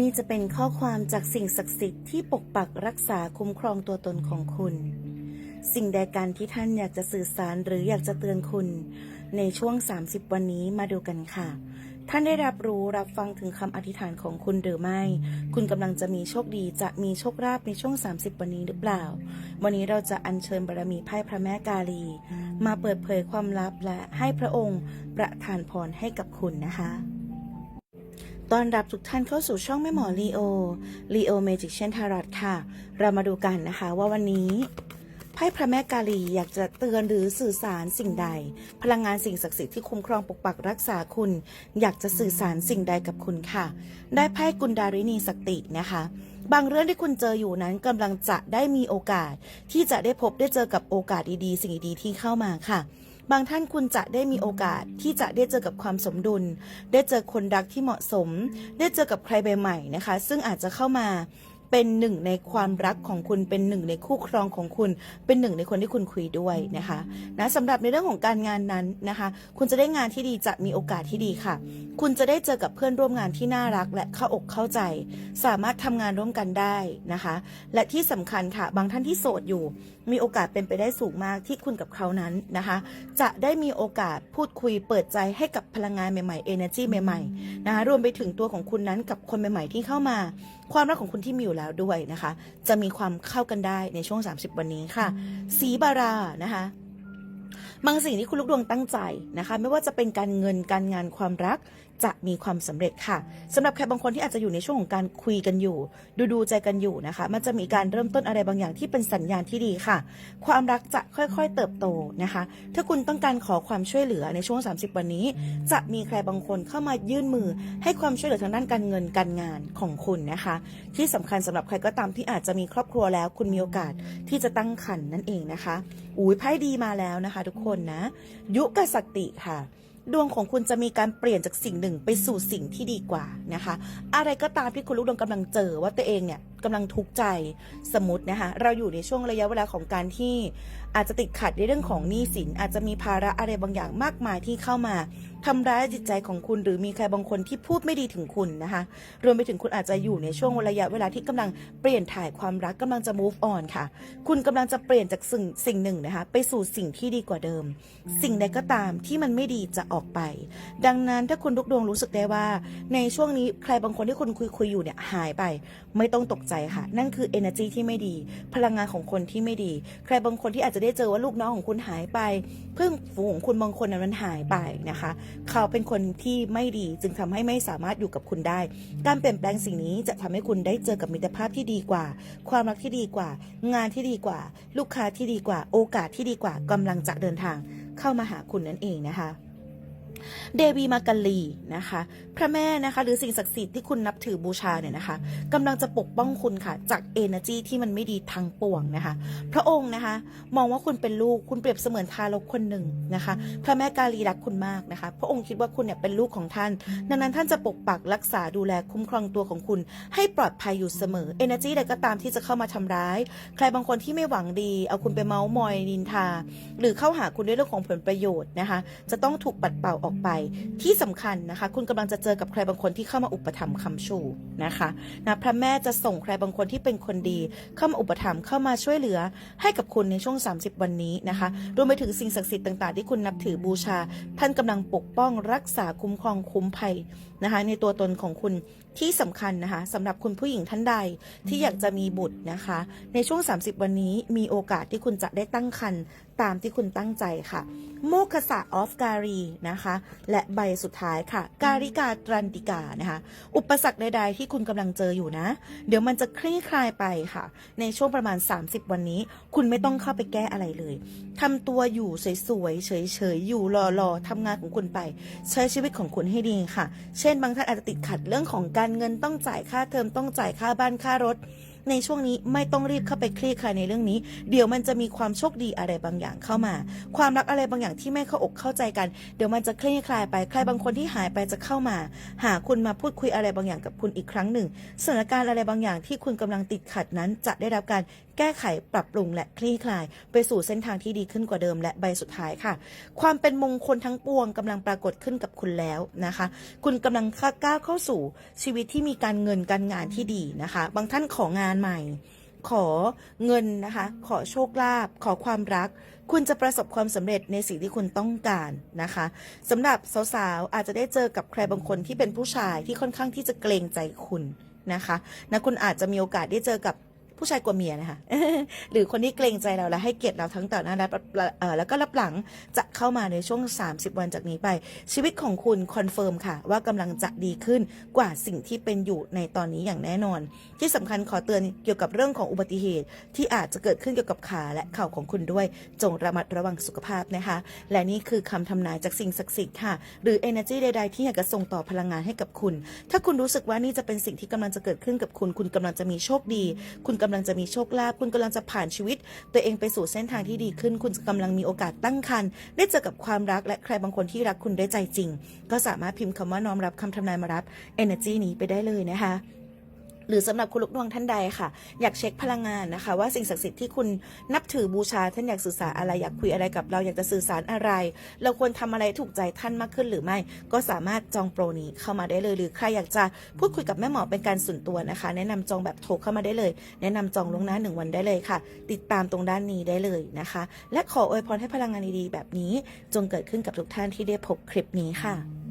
นี่จะเป็นข้อความจากสิ่งศักดิ์สิทธิ์ที่ปกปักรักษาคุ้มครองตัวตนของคุณ สิ่งใดการที่ท่านอยากจะสื่อสารหรืออยากจะเตือนคุณ ในช่วง 30 วันนี้มาดูกันค่ะ ท่านได้รับรู้รับฟังถึงคำอธิษฐานของคุณหรือไม่ คุณกำลังจะมีโชคดีจะมีโชคลาภในช่วง 30 วันนี้หรือเปล่า วันนี้เราจะอัญเชิญบารมีไพ่พระแม่กาลี มาเปิดเผยความลับและให้พระองค์ประทานพรให้กับคุณนะคะ ต้อนรับทุกท่านเข้าสู่ช่องแม่หมอลีโอลีโอเมจิกเชนทารอตค่ะ เรามาดูกันนะคะว่าวันนี้ไพ่พระแม่กาลีอยากจะเตือนหรือสื่อสารสิ่งใด พลังงานสิ่งศักดิ์สิทธิ์ที่คุ้มครองปกปักรักษาคุณ อยากจะสื่อสารสิ่งใดกับคุณค่ะ ได้ไพ่กุนดารินีสตินะคะ บางเรื่องที่คุณเจออยู่นั้นกำลังจะได้มีโอกาส ที่จะได้พบได้เจอกับโอกาสดีๆ สิ่งดีๆที่เข้ามาค่ะ บางท่านคุณจะได้มีโอกาสที่จะได้เจอกับความสมดุล ได้เจอคนรักที่เหมาะสม ได้เจอกับใครใหม่ๆนะคะ ซึ่งอาจจะเข้ามา เป็นหนึ่งในความรักของคุณเป็นหนึ่งในคู่ครองของคุณ เป็นหนึ่งในคนที่คุณคุยด้วยนะคะนะสำหรับในเรื่องของการงานนั้นนะคะ คุณจะได้งานที่ดีจะมีโอกาสที่ดีค่ะ คุณจะได้เจอกับเพื่อนร่วมงานที่น่ารักและเข้าอกเข้าใจ สามารถทำงานร่วมกันได้นะคะ และที่สำคัญค่ะ บางท่านที่โสดอยู่ มีโอกาสเป็นไปได้สูงมากที่คุณกับเขานั้นนะคะ จะได้มีโอกาสพูดคุยเปิดใจให้กับพลังงานใหม่ๆ energy ใหม่ๆนะคะรวมไปถึงตัวของคุณนั้นกับคนใหม่ ๆ ที่เข้ามาความรักของคุณที่มีอยู่แล้วด้วยนะคะ จะมีความเข้ากันได้ในช่วง 30 วันนี้ค่ะ สีบารานะคะบางสิ่งที่คุณลูกดวงตั้งใจนะคะ ไม่ว่าจะเป็นการเงินการงานความรักจะมีความสำเร็จค่ะสำหรับใครบางคนที่อาจจะอยู่ในช่วงของการคุยกันอยู่ ดูดูใจกันอยู่นะคะ มันจะมีการเริ่มต้นอะไรบางอย่างที่เป็นสัญญาณที่ดีค่ะ ความรักจะค่อยๆเติบโตนะคะ ถ้าคุณต้องการขอความช่วยเหลือในช่วง 30 วันนี้ จะมีใครบางคนเข้ามายื่นมือ ให้ความช่วยเหลือทางด้านการเงินการงานของคุณนะคะ ที่สำคัญสำหรับใครก็ตามที่อาจจะมีครอบครัวแล้ว คุณมีโอกาสที่จะตั้งครรภ์นั่นเองนะคะอุ้ยไพ่ดีมาแล้วนะคะ ทุกคนนะ ยุกสติค่ะ ดวงของคุณจะมีการเปลี่ยนจากสิ่งหนึ่งไปสู่สิ่งที่ดีกว่านะคะ อะไรก็ตามที่คุณลูกดวงกำลังเจอว่าตัวเองเนี่ย กำลังทุกข์ใจสมมตินะคะเราอยู่ในช่วงระยะเวลาของการที่อาจจะติดขัดในเรื่องของหนี้สิน อาจจะมีภาระอะไรบางอย่างมากมายที่เข้ามาทำร้ายจิตใจของคุณ หรือมีใครบางคนที่พูดไม่ดีถึงคุณนะคะ รวมไปถึงคุณอาจจะอยู่ในช่วงระยะเวลาที่กำลังเปลี่ยนถ่ายความรักกำลังจะ move on ค่ะ คุณกำลังจะเปลี่ยนจากสิ่งสิ่งหนึ่งนะคะไปสู่สิ่งที่ดีกว่าเดิม สิ่งใดก็ตามที่มันไม่ดีจะออกไป ดังนั้นถ้าคุณลูกดวงรู้สึกได้ว่า ในช่วงนี้ใครบางคนที่คุณคุยคุยอยู่เนี่ยหายไป ไม่ต้องตกใจค่ะ นั่นคือ energy ที่ไม่ดี พลังงานของคนที่ไม่ดี ใครบางคนที่อาจจะได้เจอว่าลูกน้องของคุณหายไป เพื่อนฝูงของคุณบางคนนั้นมันหายไปนะคะ เขาเป็นคนที่ไม่ดีจึงทำให้ไม่สามารถอยู่กับคุณได้ การเปลี่ยนแปลงสิ่งนี้จะทำให้คุณได้เจอกับมิตรภาพที่ดีกว่า ความรักที่ดีกว่า งานที่ดีกว่า ลูกค้าที่ดีกว่า โอกาสที่ดีกว่ากำลังจะเดินทาง เข้ามาหาคุณนั่นเองนะคะ เดวีมากาลีนะคะ พระแม่นะคะ หรือสิ่งศักดิ์สิทธิ์ที่คุณนับถือบูชาเนี่ยนะคะกำลังจะปกป้องคุณค่ะ จากเอเนอร์จีที่มันไม่ดีทางปวงนะคะ พระองค์นะคะ มองว่าคุณเป็นลูกคุณเปรียบเสมือนทารกคนหนึ่งนะคะ พระแม่กาลีรักคุณมากนะคะ พระองค์คิดว่าคุณเนี่ยเป็นลูกของท่าน ดังนั้นท่านจะปกปักรักษาดูแลคุ้มครองตัวของคุณ ให้ปลอดภัยอยู่เสมอเอเนอร์จีใดก็ตามที่จะเข้ามาทำร้าย ใครบางคนที่ไม่หวังดี เอาคุณไปเมาส์มอยนินทา หรือเข้าหาคุณด้วยเรื่องของผลประโยชน์นะคะ จะต้องถูกปัดเป่าออกไป ที่สำคัญนะคะ คุณกำลังจะเจอกับใครบางคนที่เข้ามาอุปถัมภ์คำชูนะคะนะพระแม่จะส่งใครบางคนที่เป็นคนดี เข้ามาอุปถัมภ์เข้ามาช่วยเหลือให้กับคุณในช่วง 30 วันนี้นะคะรวมไปถึงสิ่งศักดิ์สิทธิ์ต่างๆ ที่คุณนับถือบูชา ท่านกำลังปกป้องรักษาคุ้มครองคุ้มภัยนะคะ ในตัวตนของคุณ ที่สำคัญนะคะสำหรับคุณผู้หญิงท่านใดที่อยากจะมีบุตรนะคะ ในช่วง 30 วันนี้มีโอกาสที่คุณจะได้ตั้งครรภ์ตามที่คุณตั้งใจค่ะ โมคสะออฟการีนะคะ และใบสุดท้ายค่ะ การิกาตรันติกานะคะ อุปสรรคใดๆที่คุณกำลังเจออยู่นะ เดี๋ยวมันจะคลี่คลายไปค่ะ ในช่วงประมาณ 30 วันนี้ คุณไม่ต้องเข้าไปแก้อะไรเลยทำตัวอยู่สวยๆเฉยๆอยู่รอๆทำงานของคุณไป ใช้ชีวิตของคุณให้ดีค่ะ เช่น บางท่านอาจจะติดขัดเรื่องของการเงินต้องจ่ายค่าเทอมต้องจ่ายค่าบ้านค่ารถ ในช่วงนี้ไม่ต้องรีบเข้าไปคลี่คลายในเรื่องนี้ เดี๋ยวมันจะมีความโชคดีอะไรบางอย่างเข้ามา ความรักอะไรบางอย่างที่ไม่เข้าอกเข้าใจกัน เดี๋ยวมันจะคลี่คลายไปใครบางคนที่หายไปจะเข้ามา หาคุณมาพูดคุยอะไรบางอย่างกับคุณอีกครั้งหนึ่งสถานการณ์อะไรบางอย่างที่คุณกำลังติดขัดนั้นจะได้รับการแก้ไขปรับปรุงและคลี่คลาย ไปสู่เส้นทางที่ดีขึ้นกว่าเดิมและใบสุดท้ายค่ะ ความเป็นมงคลทั้งปวงกำลังปรากฏขึ้นกับคุณแล้วนะคะ คุณกำลังก้าวเข้าสู่ชีวิตที่มีการเงินการงานที่ดีนะคะ บางท่านของานใหม่ ขอเงินนะคะ ขอโชคลาภขอความรัก คุณจะประสบความสำเร็จในสิ่งที่คุณต้องการนะคะสำหรับสาวๆอาจจะได้เจอกับใครบางคนที่เป็นผู้ชายที่ค่อนข้างที่จะเกรงใจคุณนะคะนะคุณอาจจะมีโอกาสได้เจอกับ ผู้ชายกว่าเมียนะคะหรือคนที่เกรงใจเราและให้เกียรติเราทั้งต่อหน้าและแล้วก็รับหลังจะเข้ามาในช่วง 30 วันจากนี้ไป ชีวิตของคุณคอนเฟิร์มค่ะ ว่ากำลังจะดีขึ้นกว่าสิ่งที่เป็นอยู่ในตอนนี้อย่างแน่นอน ที่สำคัญขอเตือนเกี่ยวกับเรื่องของอุบัติเหตุ ที่อาจจะเกิดขึ้นเกี่ยวกับขาและเข่าของคุณด้วย จงระมัดระวังสุขภาพนะคะ และนี่คือคำทำนายจากสิ่งศักดิ์สิทธิ์ค่ะ หรือ energy ใด ๆ ที่อยากจะส่งต่อพลังงานให้กับคุณ ถ้าคุณรู้สึกว่านี่จะเป็นสิ่งที่กำลังจะเกิดขึ้นกับคุณ คุณกำลังจะมีโชคดี คุณกำลังจะมีโชคลาภคุณกำลังจะผ่านชีวิต ตัวเองไปสู่เส้นทางที่ดีขึ้น คุณกำลังมีโอกาสตั้งครรภ์ได้เจอกับความรักและใครบางคนที่รักคุณด้วยใจจริง ก็สามารถพิมพ์คำว่าน้อมรับคำทำนายมารับ energy นี้ไปได้เลยนะคะ หรือสำหรับคุณลูกดวงท่านใดค่ะ อยากเช็คพลังงานนะคะ ว่าสิ่งศักดิ์สิทธิ์ที่คุณนับถือบูชาท่านอยากสื่อสารอะไรอยากคุยอะไรกับเราอยากจะสื่อสารอะไร เราควรทำอะไรถูกใจท่านมากขึ้นหรือไม่ ก็สามารถจองโปรนี้เข้ามาได้เลยหรือใครอยากจะพูดคุยกับแม่หมอเป็นการส่วนตัวนะคะ แนะนำจองแบบโทรเข้ามาได้เลย แนะนำจองล่วงหน้าหนึ่งวันได้เลยค่ะ ติดตามตรงด้านนี้ได้เลยนะคะ และขออวยพรให้พลังงานดีๆแบบนี้ จงเกิดขึ้นกับทุกท่านที่ได้พบคลิปนี้ค่ะ